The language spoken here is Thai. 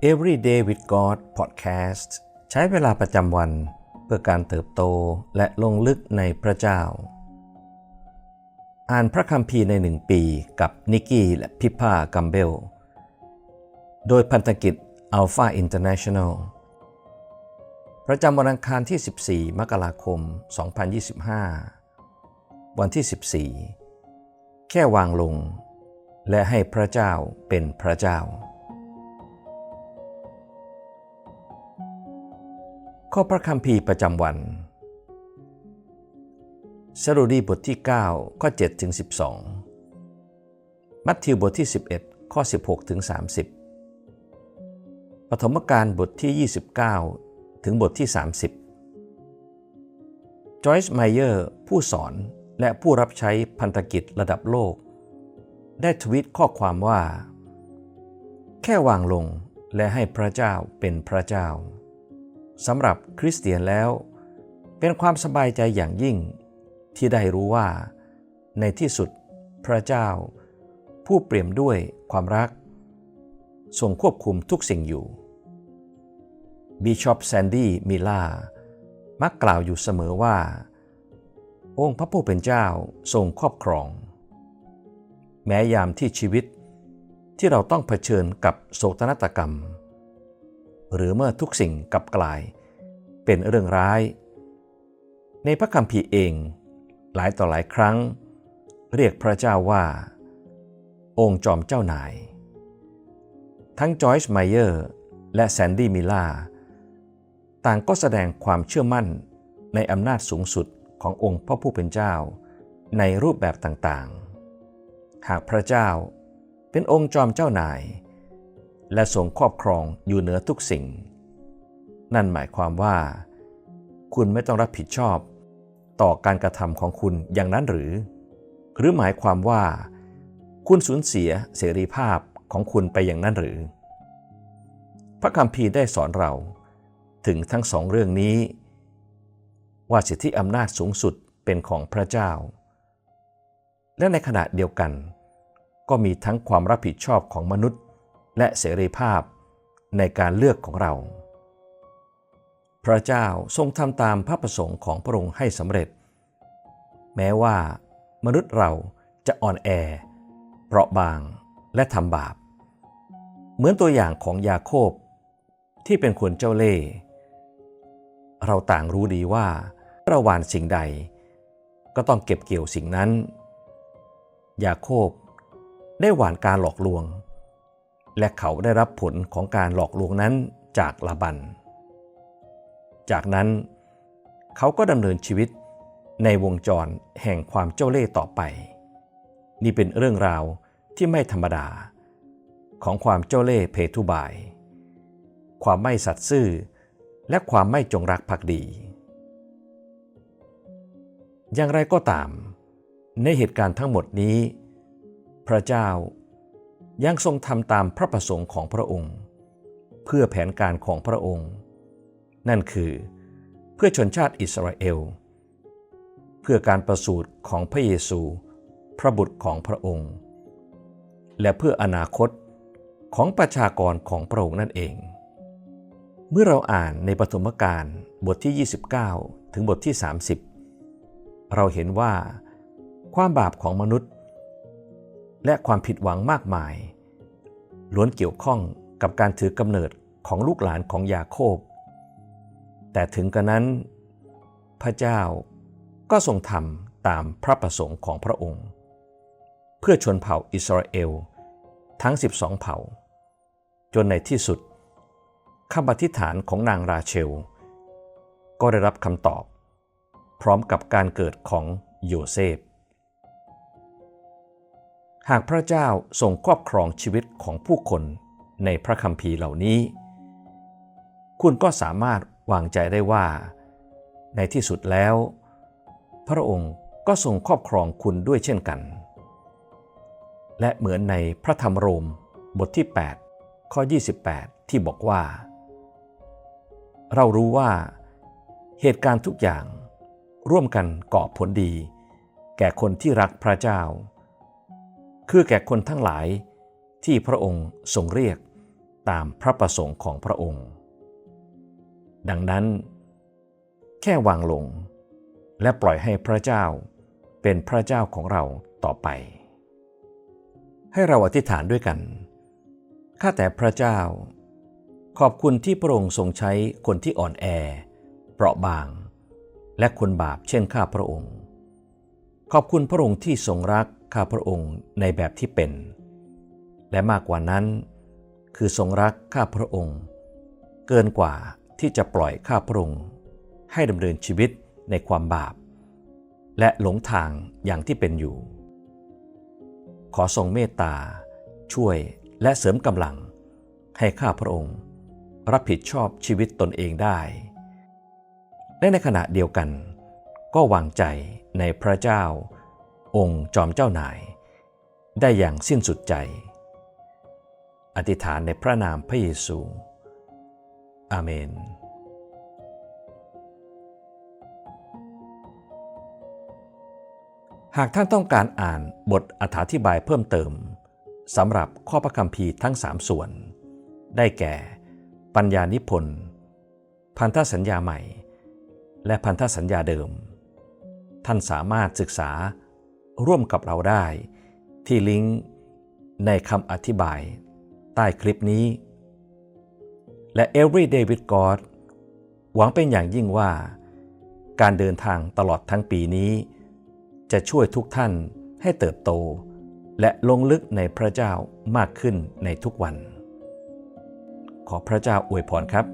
Everyday with God Podcast ใช้เวลาประจำวันเพื่อการเติบโตและลงลึกในพระเจ้า อ่านพระคัมภีร์ในหนึ่งปีกับนิกกี้และพิพากัมเบล โดยพันธกิจ Alpha International ประจำวันอังคารที่ 14 มกราคม 2025 วันที่ 14 แค่วางลง และให้พระเจ้าเป็นพระเจ้า ข้อพระคัมภีร์ประจำวัน สรุดีบทที่ 9 ข้อ7ถึง12 มัทธิวบทที่ 11 ข้อ 16ถึง30 ปฐมกาลบทที่ 29 ถึงบทที่ 30 จอยส์ไมเยอร์ผู้สอนและผู้รับใช้พันธกิจระดับโลก ได้ทวีตข้อความว่า แค่วางลงและให้พระเจ้าเป็นพระเจ้า สำหรับคริสเตียนแล้ว เป็นความสบายใจอย่างยิ่ง ที่ได้รู้ว่า ในที่สุดพระเจ้า ผู้เปี่ยมด้วยความรักทรงควบคุมทุกสิ่งอยู่บิชอปแซนดี้มิล่ามักกล่าวอยู่เสมอว่า องค์พระผู้เป็นเจ้าทรงครอบครอง แม้ยามที่ชีวิตที่เราต้องเผชิญกับโศกนาฏกรรม หรือเมื่อทุกสิ่งกลับกลาย เป็นเรื่องร้าย ในพระคัมภีร์เองหลายต่อหลายครั้ง เรียกพระเจ้าว่า องค์จอมเจ้านาย ทั้งจอยส์ไมเยอร์และแซนดี้มิล่าต่างก็แสดงความเชื่อมั่นในอำนาจสูงสุดขององค์พระผู้เป็นเจ้า ในรูปแบบต่างๆ หากพระเจ้าเป็นองค์จอมเจ้านาย และทรงครอบครองอยู่เหนือทุกสิ่ง นั่นหมายความว่า คุณไม่ต้องรับผิดชอบ ต่อการกระทำของคุณอย่างนั้นหรือ หรือหมายความว่า คุณสูญเสียเสรีภาพของคุณไปอย่างนั้นหรือ พระคัมภีร์ได้สอนเราถึงทั้งสองเรื่องนี้ ว่าสิทธิอำนาจสูงสุดเป็นของพระเจ้า และในขณะเดียวกัน ก็มีทั้งความรับผิดชอบของมนุษย์ และเสรีภาพในการเลือกของเรา พระเจ้าทรงทำตามพระประสงค์ของพระองค์ให้สำเร็จ แม้ว่ามนุษย์เราจะอ่อนแอ เปราะบางและทำบาป เหมือนตัวอย่างของยาโคบที่เป็นคนเจ้าเล่ห์เราต่างรู้ดีว่าเราหวานสิ่งใด ก็ต้องเก็บเกี่ยวสิ่งนั้น ยาโคบได้หวานการหลอกลวง และเขาได้รับผลของการหลอกลวงนั้นจากลาบัน จากนั้นเขาก็ดำเนินชีวิตในวงจรแห่งความเจ้าเล่ห์ต่อไป นี่เป็นเรื่องราวที่ไม่ธรรมดา ของความเจ้าเล่ห์เพทุบาย ความไม่สัตย์ซื่อ และความไม่จงรักภักดี อย่างไรก็ตาม ในเหตุการณ์ทั้งหมดนี้ พระเจ้า ยังทรงทำตามพระประสงค์ของพระองค์ เพื่อแผนการของพระองค์ นั่นคือเพื่อชนชาติอิสราเอล เพื่อการประสูติของพระเยซู พระบุตรของพระองค์ และเพื่ออนาคตของประชากรของพระองค์นั่นเอง เมื่อเราอ่านในปฐมกาลบทที่ 29 ถึงบทที่ 30 เราเห็นว่าความบาปของมนุษย์ และความผิดหวังมากมาย ล้วนเกี่ยวข้องกับการถือกำเนิดของลูกหลานของยาโคบ แต่ถึงกระนั้น พระเจ้าก็ทรงทำตามพระประสงค์ของพระองค์ เพื่อชนเผ่าอิสราเอล ทั้ง 12 เผ่า จนในที่สุดคำอธิษฐานของนางราเชล ก็ได้รับคำตอบ พร้อมกับการเกิดของโยเซฟ หากพระเจ้าทรงครอบครองชีวิตของผู้คนในพระคัมภีร์เหล่านี้ คุณก็สามารถวางใจได้ว่า ในที่สุดแล้ว พระองค์ก็ทรงครอบครองคุณด้วยเช่นกัน และเหมือนในพระธรรมโรมบทที่ 8 ข้อ 28 ที่บอกว่า เรารู้ว่าเหตุการณ์ทุกอย่างร่วมกันก่อผลดี แก่คนที่รักพระเจ้า คือแก่คนทั้งหลายที่พระองค์ทรงเรียกตามพระประสงค์ของพระองค์ ดังนั้น แค่วางลงและปล่อยให้พระเจ้าเป็นพระเจ้าของเราต่อไป ให้เราอธิษฐานด้วยกัน ข้าแต่พระเจ้า ขอบคุณที่พระองค์ทรงใช้คนที่อ่อนแอ เปราะบาง และคนบาปเช่นข้าพระองค์ ขอบคุณพระองค์ที่ทรงรัก ข้าพระองค์ในแบบที่เป็น และมากกว่านั้น คือทรงรักข้าพระองค์ เกินกว่าที่จะปล่อยข้าพระองค์ให้ดำเนินชีวิตในความบาป และหลงทางอย่างที่เป็นอยู่ ขอทรงเมตตา ช่วยและเสริมกำลัง ให้ข้าพระองค์ รับผิดชอบชีวิตตนเองได้ และในขณะเดียวกัน ก็วางใจในพระเจ้า องค์จอมเจ้านาย ได้อย่างสิ้นสุดใจ อธิษฐานในพระนามพระเยซู อาเมนหากท่านต้องการอ่านบทอธิบายเพิ่มเติมสำหรับข้อพระคัมภีร์ทั้งสามส่วน ได้แก่ ปัญญานิพนธ์ พันธสัญญาใหม่ และพันธสัญญาเดิม ท่านสามารถศึกษา ร่วมกับเราได้ ที่ลิงก์ในคำอธิบายใต้คลิปนี้ และ Everyday with God หวังเป็นอย่างยิ่งว่า การเดินทางตลอดทั้งปีนี้ จะช่วยทุกท่านให้เติบโต และลงลึกในพระเจ้ามากขึ้นในทุกวัน ขอพระเจ้าอวยพรครับ